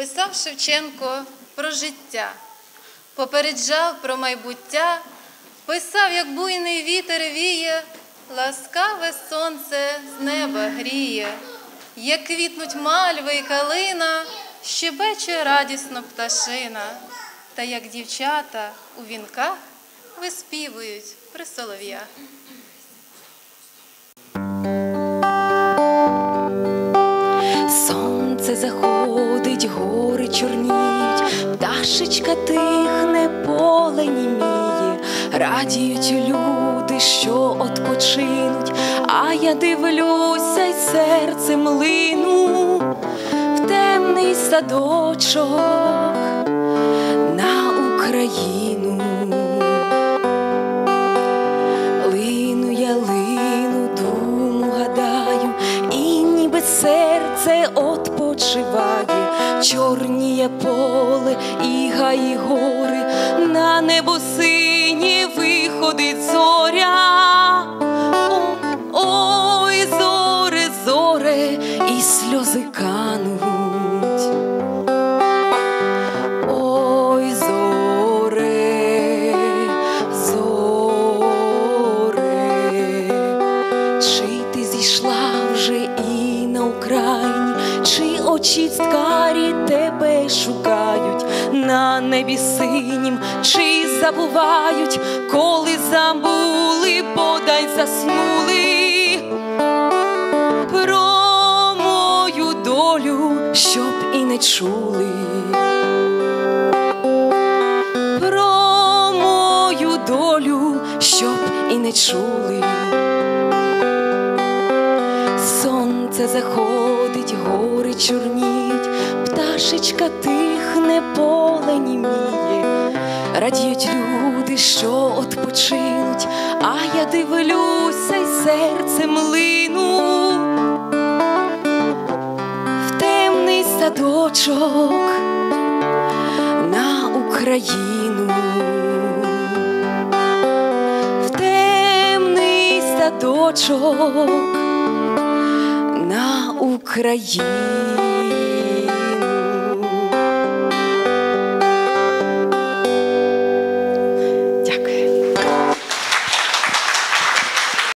писав Шевченко про життя, попереджав про майбуття, писав, як буйний вітер віє, ласкаве сонце з неба гріє, як квітнуть мальви й калина, щебече радісно пташина, та як дівчата у вінках виспівують при солов'ях. Заходить, гори чорніють, пташечка тихне, поле німіє, радіють люди, що odpoczинуть, а я дивлюся й серцем лину в темний садочок на Україну. Серце отпочиває, чорніє поле і гаї гори, на небо синє виходить зоря. Ой, зоре, зоре, і сльози кануть. Очі ткарі тебе шукають на небі синім, чи забувають, коли забули, подай заснули про мою долю, щоб і не чули. Про мою долю, щоб і не чули. Сонце заходить, гори чорніють, пташечка тихне, поле німіє, радіють люди, що odpoczинуть, а я дивлюся й серцем лину в темний садочок на Україну. В темний садочок на Україну.